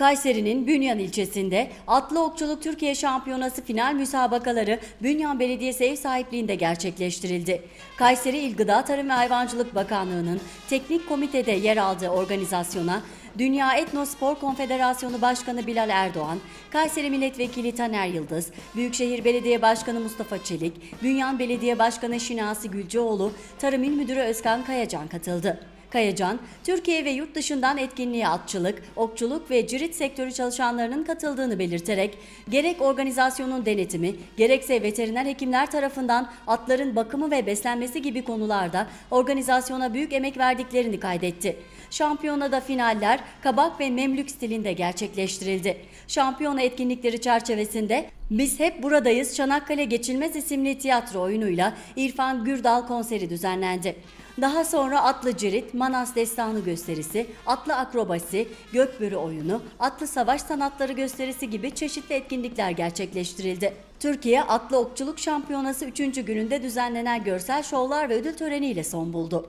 Kayseri'nin Bünyan ilçesinde Atlı Okçuluk Türkiye Şampiyonası final müsabakaları Bünyan Belediyesi ev sahipliğinde gerçekleştirildi. Kayseri İl Gıda Tarım ve Hayvancılık Bakanlığı'nın teknik komitede yer aldığı organizasyona Dünya Etnospor Konfederasyonu Başkanı Bilal Erdoğan, Kayseri Milletvekili Taner Yıldız, Büyükşehir Belediye Başkanı Mustafa Çelik, Bünyan Belediye Başkanı Şinasi Gülcüoğlu, Tarım İl Müdürü Özkan Kayacan katıldı. Kayacan, Türkiye ve yurt dışından etkinliğe atçılık, okçuluk ve cirit sektörü çalışanlarının katıldığını belirterek, gerek organizasyonun denetimi, gerekse veteriner hekimler tarafından atların bakımı ve beslenmesi gibi konularda organizasyona büyük emek verdiklerini kaydetti. Şampiyonada finaller kabak ve memlük stilinde gerçekleştirildi. Şampiyona etkinlikleri çerçevesinde Biz Hep Buradayız Çanakkale Geçilmez isimli tiyatro oyunuyla İrfan Gürdal konseri düzenlendi. Daha sonra atlı cirit, manas destanı gösterisi, atlı akrobasi, gökbörü oyunu, atlı savaş sanatları gösterisi gibi çeşitli etkinlikler gerçekleştirildi. Türkiye Atlı Okçuluk Şampiyonası 3. gününde düzenlenen görsel şovlar ve ödül töreniyle son buldu.